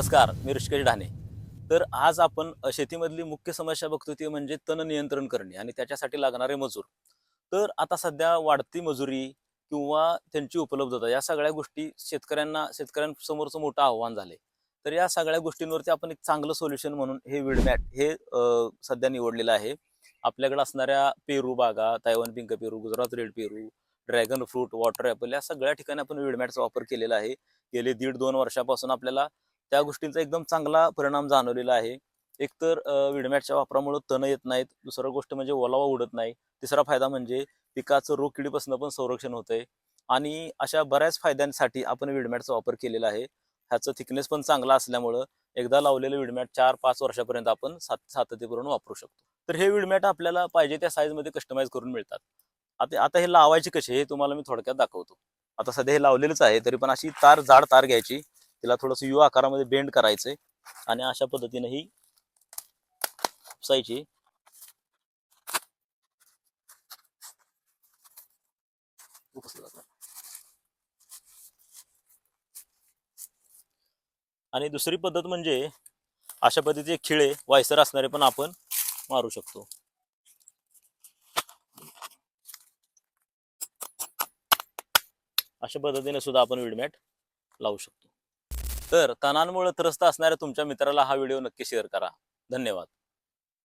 नमस्कार मी ऋषिकेश ढाणे. तर आज आपण शेतीमधली मुख्य समस्या बघतो ती म्हणजे तण नियंत्रण करणे आणि त्याच्यासाठी लागणारे मजूर. तर आता सध्या वाढती मजुरी किंवा त्यांची उपलब्धता या सगळ्या गोष्टी शेतकऱ्यांना शेतकऱ्यांसमोरचं मोठं आव्हान झाले तर या सगळ्या गोष्टींवरती आपण एक चांगलं सोल्युशन म्हणून हे विडमॅट हे सध्या निवडलेलं आहे. आपल्याकडे असणाऱ्या पेरू बागा तायवान पिंक पेरू गुजरात रेड पेरू ड्रॅगन फ्रूट वॉटर ॲपल या सगळ्या ठिकाणी आपण विडमॅटचा वापर केलेला आहे. गेले दीड दोन वर्षापासून आपल्याला त्या गोष्टींचा एकदम चांगला परिणाम जाणवलेला आहे. एकतर विडमॅटच्या वापरामुळे तण येत नाहीत. दुसरं गोष्ट म्हणजे ओलावा उडत नाही. तिसरा फायदा म्हणजे पिकाचं रोग किडीपासून पण संरक्षण होतंय. आणि अशा बऱ्याच फायद्यांसाठी आपण विडमॅटचा वापर केलेला आहे. ह्याचं थिकनेस पण चांगला असल्यामुळं एकदा लावलेलं विडमॅट चार पाच वर्षापर्यंत आपण सात सातत्यपूर्ण वापरू शकतो. तर हे विडमॅट आपल्याला पाहिजे त्या साईजमध्ये कस्टमाइज करून मिळतात. आता आता हे लावायचे कसे हे तुम्हाला मी थोडक्यात दाखवतो. आता सध्या हे लावलेलंच आहे तरी पण अशी तार जाड तार घ्यायची. तिला थोडंसं यू आकारामध्ये बेंड करायचंय. आणि अशा पद्धतीने ही उपसायची आणि दुसरी पद्धत म्हणजे अशा पद्धतीचे खिळे वायसर असणारे पण आपण मारू शकतो. अशा पद्धतीने सुद्धा आपण विडमॅट लावू शकतो. तर तणांमुळे त्रस्त असणाऱ्या तुमच्या मित्राला हा व्हिडिओ नक्की शेअर करा. धन्यवाद.